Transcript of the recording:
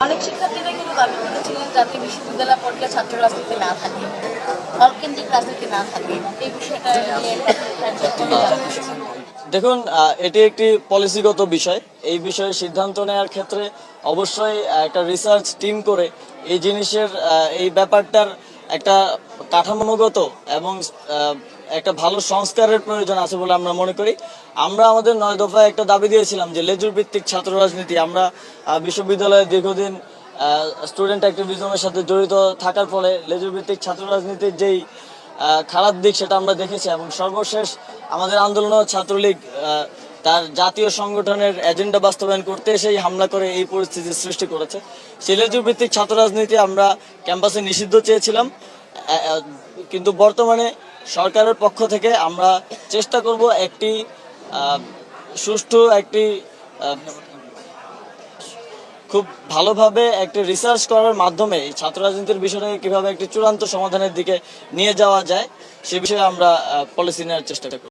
অনেক শিক্ষার্থীরা কিন্তু দাবি করেছিলেন যাতে বিশ্ববিদ্যালয় পর্যায়ে ছাত্র রাজনীতি না থাকে হলকেন্দ্রিক রাজনীতি না থাকে, এই বিষয়টা দেখুন এটি একটি পলিসিগত বিষয়। এই বিষয়ে সিদ্ধান্ত নেওয়ার ক্ষেত্রে অবশ্যই একটা রিসার্চ টিম করে এই জিনিসের এই ব্যাপারটার একটা কাঠামোগত এবং একটা ভালো সংস্কারের প্রয়োজন আছে বলে আমরা মনে করি। আমরা আমাদের নয় দফায় একটা দাবি দিয়েছিলাম যে লেজুর ভিত্তিক ছাত্র রাজনীতি, আমরা বিশ্ববিদ্যালয়ে দীর্ঘদিন স্টুডেন্ট অ্যাক্টিভিজমের সাথে জড়িত থাকার ফলে লেজুর ভিত্তিক ছাত্র রাজনীতির যেই খারাপ দিক সেটা আমরা দেখেছি এবং সর্বশেষ আমাদের আন্দোলন ছাত্রলীগ তার জাতীয় সংগঠনের এজেন্ডা বাস্তবায়ন করতে এসেই হামলা করে এই পরিস্থিতির সৃষ্টি করেছে। সিলেজুর ভিত্তিক ছাত্র রাজনীতি আমরা ক্যাম্পাসে নিষিদ্ধ চেয়েছিলাম। কিন্তু বর্তমানে সরকারের পক্ষ থেকে আমরা চেষ্টা করব একটি সুষ্ঠু একটি খুব ভালোভাবে একটি রিসার্চ করার মাধ্যমে ছাত্র রাজনীতির বিষয়টাকে কীভাবে একটি চূড়ান্ত সমাধানের দিকে নিয়ে যাওয়া যায় সে বিষয়ে আমরা পলিসি নেওয়ার চেষ্টা করব।